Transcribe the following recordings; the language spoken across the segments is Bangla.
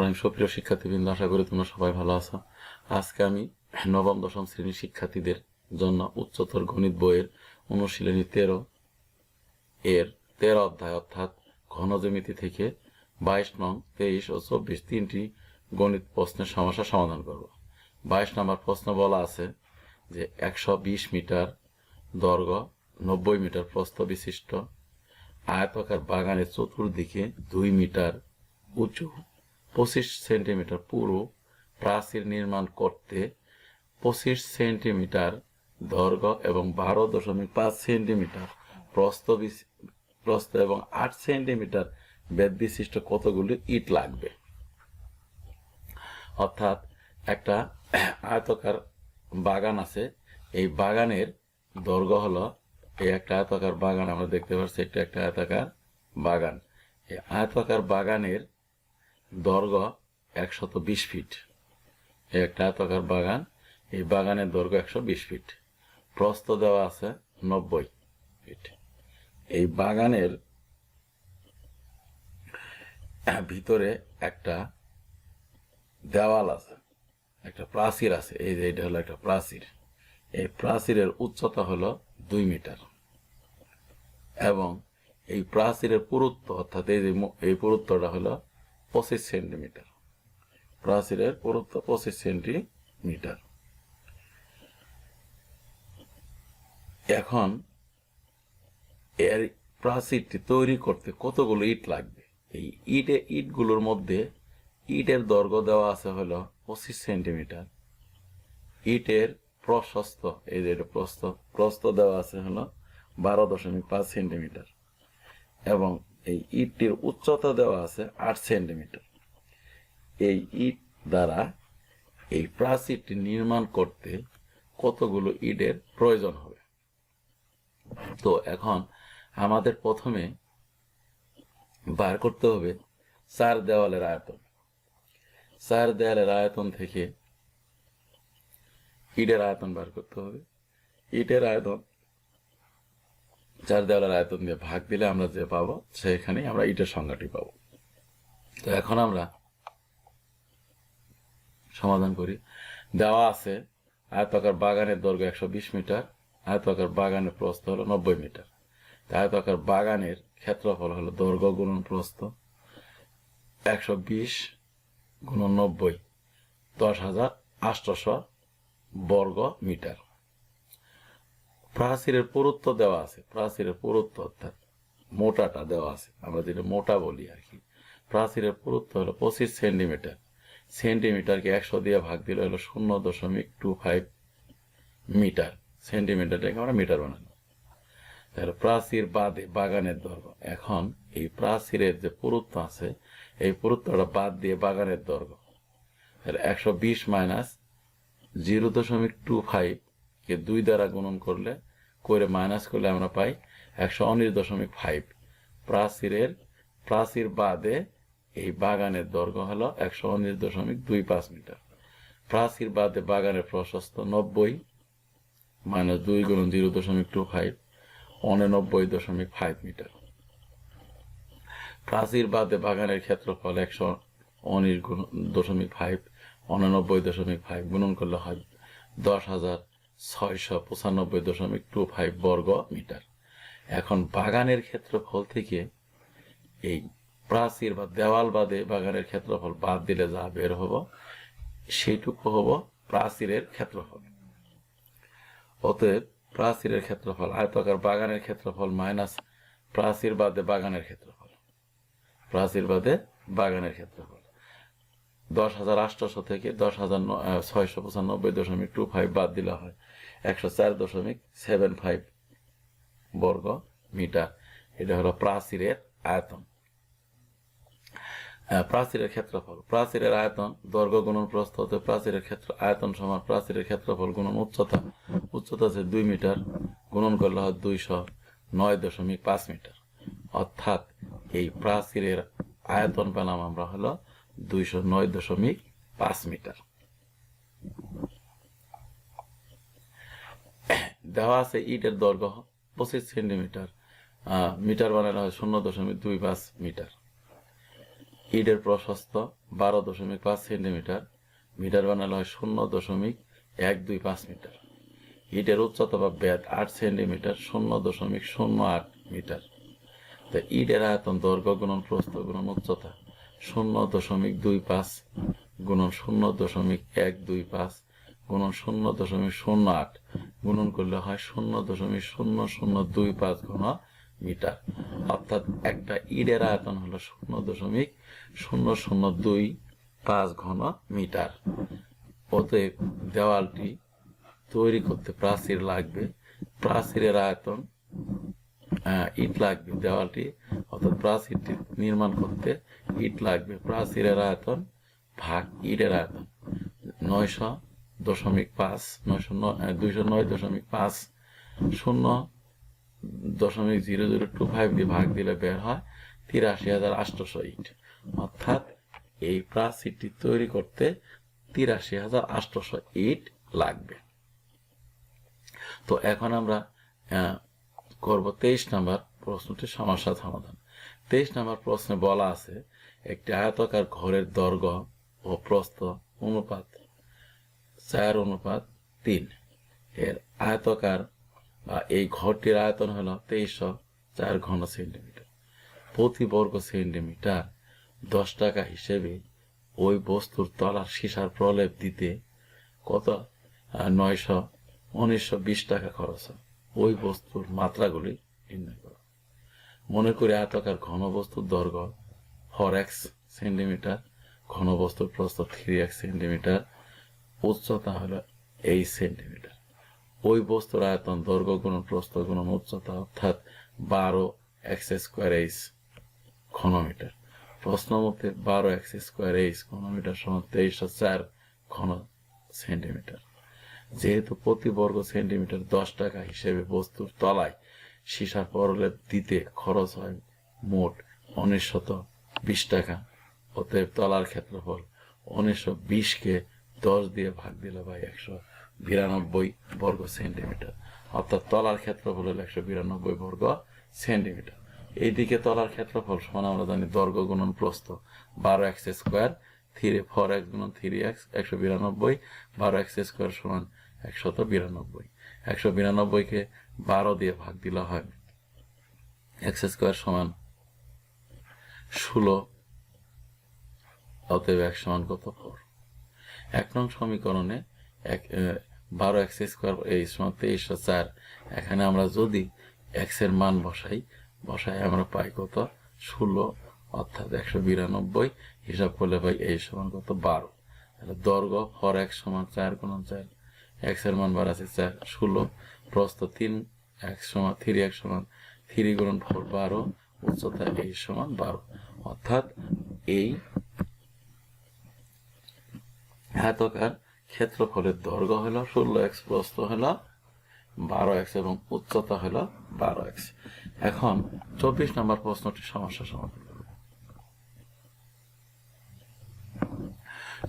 রহিম, সুপ্রিয় শিক্ষার্থীবৃন্দ, আশা করি তোমরা সবাই ভালো আছো। আজকে আমি নবম, দশম শ্রেণির শিক্ষার্থীদের জন্য উচ্চতর গণিত বইয়ের অনুশীলনী তেরো এর তেরো অধ্যায়, অর্থাৎ ঘনজ্যামিতি থেকে বাইশ নং তেইশ ও চব্বিশ তিনটি গণিত প্রশ্নের সমস্যা সমাধান করব। বাইশ নম্বর প্রশ্ন বলা আছে যে একশো বিশ মিটার দৈর্ঘ্য নব্বই মিটার প্রস্থ বিশিষ্ট, আয়তকার বাগানের চতুর্দিকে দুই মিটার উঁচু। পঁচিশ সেন্টিমিটার পুরো প্রাচীর নির্মাণ করতে পঁচিশ সেন্টিমিটার দৈর্ঘ্য এবং বারো দশমিক পাঁচ সেন্টিমিটার প্রস্থ প্রস্থ এবং আট সেন্টিমিটার বেদ বিশিষ্ট কতগুলি ইট লাগবে? অর্থাৎ একটা আয়তকার বাগান আছে। এই বাগানের দৈর্ঘ্য হলো এই একটা আয়তকার বাগান, আমরা দেখতে পাচ্ছি এটা একটা আয়তাকার বাগান। এই আয়তাকার বাগানের দৈর্ঘ্য একশত বিশ ফিট। এই একটা আয়তাকার বাগান। এই বাগানের দৈর্ঘ্য একশো বিশ ফিট। প্রস্থ দেওয়া আছে নব্বই ফিট। এই বাগানের ভিতরে একটা দেওয়াল আছে, একটা প্রাচীর আছে। এই যে এটা হলো একটা প্রাচীর। এই প্রাচীরের উচ্চতা হলো দুই মিটার। এবং এই প্রাচীরের পুরুত্ব, অর্থাৎ এই যে এই পুরুত্বটা হলো পঁচিশ সেন্টিমিটার। প্রাচীরের পুরুত্ব পঁচিশ সেন্টিমিটার। এখন এর প্রাচীরটি তৈরি করতে কতগুলো ইট লাগবে? এই ইটে, ইটগুলোর মধ্যে ইটের দৈর্ঘ্য দেওয়া আছে হলো পঁচিশ সেন্টিমিটার। ইটের প্রশস্ত, এই যে প্রস্ত, প্রস্থ দেওয়া আছে হলো বারো দশমিক পাঁচ সেন্টিমিটার। এবং এই ইটটির উচ্চতা দেওয়া আছে আট সেন্টিমিটার। এই ইট দ্বারা এই প্রাচীরটি নির্মাণ করতে কতগুলো ইটের প্রয়োজন হবে? তো এখন আমাদের প্রথমে বার করতে হবে চার দেওয়ালের আয়তন। চার দেওয়ালের আয়তন থেকে ইটের আয়তন বার করতে হবে। ইটের আয়তন চার দেওয়ালের আয়তন দিয়ে ভাগ দিলে আমরা যে পাবো সেখানেই আমরা ইটের সংজ্ঞাটি পাবো। তো এখন আমরা সমাধান করি। দেওয়া আছে আয়তাকার বাগানের দৈর্ঘ্য একশো বিশ মিটার আয়তাকার বাগানের প্রস্থ হলো নব্বই মিটার। আয়তাকার বাগানের ক্ষেত্রফল হলো দৈর্ঘ্য গুণন প্রস্থ একশো বিশ গুণন নব্বই, দশ হাজার আটশোশো বর্গ মিটার। প্রাচীরের পুরুত্ব দেওয়া আছে। প্রাচীরের পুরুত্ব অর্থাৎ মোটাটা দেওয়া আছে। আমরা যেটা মোটা বলি আর কি। প্রাচীরের পুরুত্ব হলো পঁচিশ সেন্টিমিটার। সেন্টিমিটারকে একশো দিয়ে ভাগ দিলে হলো শূন্য দশমিক টু ফাইভ মিটার। সেন্টিমিটারটাকে আমরা মিটার বানানো তাহলে প্রাচীর বাদে বাগানের দৈর্ঘ্য। এখন এই প্রাচীরের যে পুরুত্ব আছে, এই পুরুত্বটা বাদ দিয়ে বাগানের দৈর্ঘ্য। তাহলে একশো বিশ মাইনাস জিরো দশমিক টু ফাইভ কে দুই দ্বারা গুণন করলে করে মাইনাস করলে আমরা পাই একশো উনিশ দশমিক ফাইভ প্রাচীরের, প্রাচীর বাদে এই বাগানের দৈর্ঘ্য হলো একশো উনিশ দশমিক দুই পাঁচ মিটার। প্রাচীর বাদে বাগানের প্রশস্ত নব্বই মাইনাস দুই গুণ জিরো দশমিক টু ফাইভ উননব্বই দশমিক ফাইভ মিটার। প্রাচীর বাদে বাগানের ক্ষেত্রফল একশো উনিশ গুণ দশমিক ফাইভ উননব্বই দশমিক ফাইভ গুণন করলে হয় দশ হাজার ছয়শো পঁচানব্বই দশমিক টু ফাইভ বর্গ মিটার। এখন বাগানের ক্ষেত্রফল থেকে এই প্রাচীর বা দেওয়াল বাদে বাগানের ক্ষেত্রফল বাদ দিলে যা বের হব সেইটুকু হব প্রাচীরের ক্ষেত্রফল। অতএব প্রাচীরের ক্ষেত্রফল, আয়তাকার বাগানের ক্ষেত্রফল মাইনাস প্রাচীর বাদে বাগানের ক্ষেত্রফল। প্রাচীর বাদে বাগানের ক্ষেত্রফল। দশ হাজার আটশোশো থেকে দশ হাজার ছয়শো পঁচানব্বই দশমিক টু ফাইভ বাদ দিলে হয়। একশো চার দশমিক সেভেন ফাইভ বর্গ মিটার এটা হলো প্রাচীরের আয়তন। প্রাচীরের ক্ষেত্রফল। প্রাচীরের আয়তন দৈর্ঘ্য গুণন প্রস্থ হতে প্রাচীরের ক্ষেত্র আয়তন সমান প্রাচীরের ক্ষেত্রফল গুণন উচ্চতা। উচ্চতা আছে দুই মিটার। গুণন করলে হয় দুইশো নয় দশমিক পাঁচ মিটার। অর্থাৎ এই প্রাচীরের আয়তন পেলাম আমরা হলো দুইশো নয় দশমিক পাঁচ মিটার। দেওয়া আছে ইটের দৈর্ঘ্য পঁচিশ সেন্টিমিটার মিটার বানানো হয় শূন্য দশমিক দুই পাঁচ মিটার। ইটের প্রশস্ত বারো দশমিক পাঁচ সেন্টিমিটার, মিটার বানালে হয় শূন্য দশমিক এক দুই পাঁচ মিটার। ইটের উচ্চতা বা ব্যাদ আট সেন্টিমিটার, শূন্য দশমিক শূন্য আট মিটার। তা ইটের আয়তন, দৈর্ঘ্য, গুণন, প্রস্থ, গুণন, উচ্চতা। শূন্য দশমিক দুই পাঁচ গুণন শূন্য দশমিক এক দুই পাঁচ গুণন শূন্য দশমিক শূন্য আট গুণন করলে হয় শূন্য দশমিক শূন্য শূন্য দুই পাঁচ ঘন মিটার। অর্থাৎ একটা ইটের আয়তন হলো শূন্য দশমিক শূন্য শূন্য দুই পাঁচ ঘন মিটার। অতএব দেওয়ালটি তৈরি করতে প্রাচীর লাগবে। প্রাচীরের আয়তন ইট লাগবে দেওয়ালটি, অর্থাৎ প্রাচীরটি নির্মাণ করতে ইট লাগবে। প্রাচীরের আয়তন ভাগ ইটের আয়তন। নয়শো দশমিক পাঁচ, নয়শো নয় দুইশো নয় দশমিক পাঁচ, শূন্য দশমিক জিরো জিরো টু ফাইভ দিয়ে ভাগ দিলে বের হয় তিরাশি হাজার আটশোশো ইট। অর্থাৎ এই প্রাচীরটি তৈরি করতে তিরাশি হাজার আটশোশো ইট লাগবে। তো এখন আমরা করব। তেইশ নাম্বার প্রশ্নটি সমস্যা সমাধান। তেইশ নাম্বার প্রশ্নে বলা আছে, একটি আয়তকার ঘরের দৈর্ঘ্য ও প্রস্থ অনুপাত চার অনুপাত তিন। এর আয়তকার বা এই ঘরটির আয়তন হলো তেইশশো চার ঘন সেন্টিমিটার। প্রতি বর্গ সেন্টিমিটার দশ টাকা হিসেবে ওই বস্তুর তলার সীসার প্রলেপ দিতে কত? নয়শো, উনিশশো বিশ টাকা খরচ হয়। ওই বস্তুর মাত্রাগুলি নির্ণয় করো। মনে করি আয়তকার ঘন বস্তুর দৈর্ঘ্য ফর এক্স সেন্টিমিটার ঘন বস্তুর প্রস্থ থ্রি এক্স সেন্টিমিটার উচ্চতা হলো এইট সেন্টিমিটার ওই বস্তুর আয়তন, দৈর্ঘ্য, গুণন, প্রস্থ, গুণন, উচ্চতা অর্থাৎ বারো এক্স স্কোয়ার এইচ ঘনমিটার। প্রশ্ন মতে বারো এক্স স্কোয়ার এইচ ঘনমিটার সমান তেইশশো চার ঘন সেন্টিমিটার যেহেতু প্রতি বর্গ সেন্টিমিটার দশ টাকা হিসেবে বস্তুর তলায় সীসার পরলেপ দিতে খরচ হয় মোট উনিশশত বিশ টাকা। অতএব তলার ক্ষেত্রফল উনিশশো বিশকে দশ দিয়ে ভাগ দিলে ভাই একশো বিরানব্বই বর্গ সেন্টিমিটার। অর্থাৎ তলার ক্ষেত্রফল হলো একশো বিরানব্বই বর্গ সেন্টিমিটার। এইদিকে তলার ক্ষেত্রফল সমান আমরা জানি দৈর্ঘ্য গুণন প্রস্থ বারো X square three four X গুণন থ্রি এক্স একশো বিরানব্বই, বারো এক্স স্কোয়ার সমান একশত বিরানব্বই। একশো বিরানব্বইকে বারো দিয়ে ভাগ দিলে হয় এক্স স্কোয়ার সমান ষোলো, অতএব এক সমান কত? ফোর এক নং সমীকরণে এক বারো এক্স স্কোয়ার, এই সমান তেইশশো চার। এখানে আমরা যদি এক্সের মান বসাই বসাই আমরা পাই কত? ষোলো অর্থাৎ একশো বিরানব্বই হিসাব করলে ভাই এই সমান কত? বারো। তাহলে ফর এক্স সমান চার গুণন চার। এক্সের মান বার আছে চার, ষোলো। প্রস্থ তিন, এক সমান, থ্রি এক সমান, থ্রি গুণন ফোর বারো, উচ্চতা এই সমান বারো। অর্থাৎ এই আয়তকার ক্ষেত্রফলের দৈর্ঘ্য হলো ষোলো এক্স প্রস্থ হলো বারো এক্স এবং উচ্চতা হলো বারো এক্স এখন চব্বিশ নম্বর প্রশ্নটি সমস্যা সমাধান করব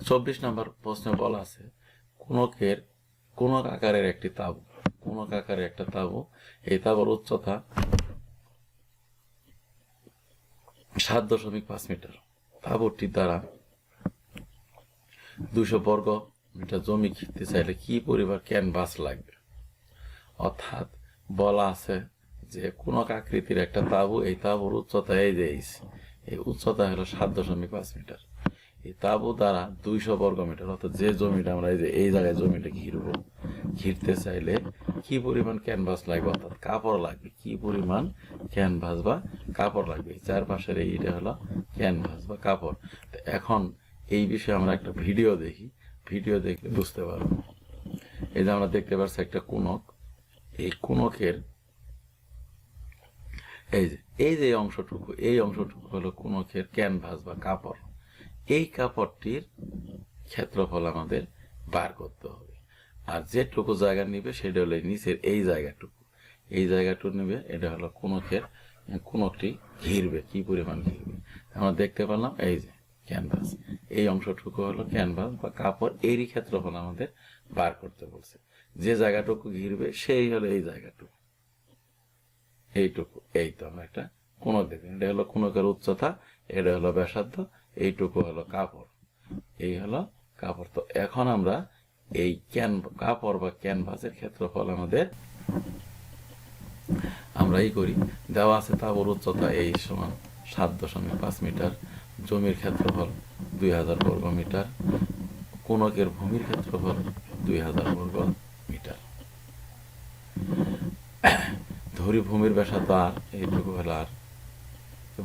চব্বিশ নম্বর প্রশ্নে বলা আছে, কোনকের কোন আকারের একটি তাবু কোন আকারের একটা তাবু, এই তাবুর উচ্চতা সাত দশমিক পাঁচ মিটার। তাবুটির দ্বারা দুশো বর্গ মিটার জমি ঘিরতে চাইলে কি পরিমাণ ক্যানভাস লাগবে? অর্থাৎ বলা আছে যে কোন আকৃতির একটা তাবু, এই তাবুর উচ্চতা এই যে এই উচ্চতা হলো সাত দশমিক পাঁচ মিটার। এই তাবু দ্বারা দুইশো বর্গ মিটার, অর্থাৎ যে জমিটা আমরা, এই যে, এই জায়গায় জমিটা ঘিরবো, ঘিরতে চাইলে কি পরিমাণ ক্যানভাস লাগবে, অর্থাৎ কাপড় লাগবে, কি পরিমাণ ক্যানভাস বা কাপড় লাগবে? চারপাশের এইটা হলো ক্যানভাস বা কাপড়। তো এখন এই বিষয়ে আমরা একটা ভিডিও দেখি, ভিডিও দেখলে বুঝতে পারব। এই যে আমরা দেখতে পাচ্ছি একটা কুনক, এই কুনকের এই যে এই যে অংশটুকু, এই অংশটুকু হলো কুনকের ক্যানভাস বা কাপড়। এই কাপড়টির ক্ষেত্রফল আমাদের বার করতে হবে। আর যেটুকু জায়গা নিবে, সেটা হলো নিচের এই জায়গাটুকু। এই জায়গাটুকু নিবে, এটা হলো কোনকের কোনকটি ঘিরবে, কি পরিমাণ ঘিরবে। আমরা দেখতে পেলাম এই যে ক্যানভাস এই অংশটুকু হলো ক্যানভাস বা কাপড়, এরই ক্ষেত্রফল আমাদের বার করতে বলছে। যে জায়গাটুকু ঘিরবে, সেই হলো এই জায়গাটুকু। এইটুকু, এই তো আমরা একটা কোনক দেখবেন এটা হলো কোনকের উচ্চতা, এটা হলো ব্যাসার্ধ এইটুকু হলো কাপড়। এই হলো কাপড়। তো এখন আমরা এই ক্যান, কাপড় বা ক্যানভাসের ক্ষেত্রফল আমাদের আমরা এই করি। দেওয়া আছে তাবর উচ্চতা এই সমান সাত দশমিক পাঁচ মিটার। জমির ক্ষেত্রফল দুই হাজার বর্গ মিটার। কোনকের ভূমির ক্ষেত্রফল দুই হাজার বর্গ মিটার। ধরি ভূমির ব্যাসার্ধ আর, এইটুকু হলো আর।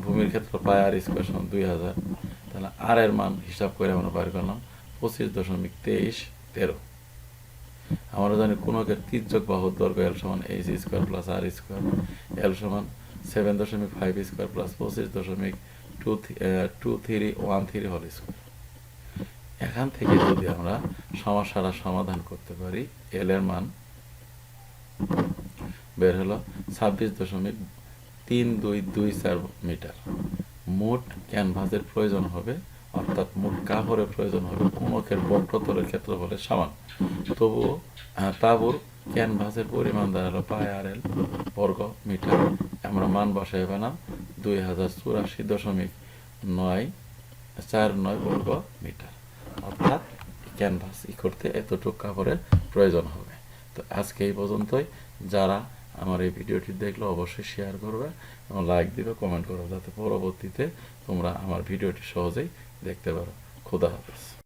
ভূমির ক্ষেত্র পায় আর স্কোয়ার সমান দুই হাজার। তাহলে আর এর মান হিসাব করে আমরা বার করলাম পঁচিশ দশমিক তেইশ তেরো। আমরা জানি কোনকের তির্যক বাহুর দৈর্ঘ্য এল সমান H square plus R square L সমান সেভেন দশমিক ফাইভ স্কোয়ার প্লাস পঁচিশ দশমিক two two three one three হল স্কোয়ার এখান থেকে যদি আমরা সমস্যাটা সমাধান করতে পারি এল এর মান বের হলো ছাব্বিশ দশমিক তিন দুই দুই চার মিটার। মোট ক্যানভাসের প্রয়োজন হবে, অর্থাৎ মোট কাপড়ের প্রয়োজন হবে, কোনকের বক্রতলের ক্ষেত্রফলের সমান। তবুও তাবুর ক্যানভাসের পরিমাণ দাঁড়াল পাই আর এল বর্গ মিটার। আমরা মান বসাই পেলাম দুই হাজার চুরাশি দশমিক নয় চার নয় বর্গ মিটার। অর্থাৎ ক্যানভাস ই করতে এতটুকু কাপড়ের প্রয়োজন হবে। তো আজকে এই পর্যন্তই। যারা আমার এই ভিডিওটি দেখলে অবশ্যই শেয়ার করবে এবং লাইক দিবে কমেন্ট করবে, যাতে পরবর্তীতে তোমরা আমার ভিডিওটি সহজেই দেখতে পারো। খোদা হাফেজ।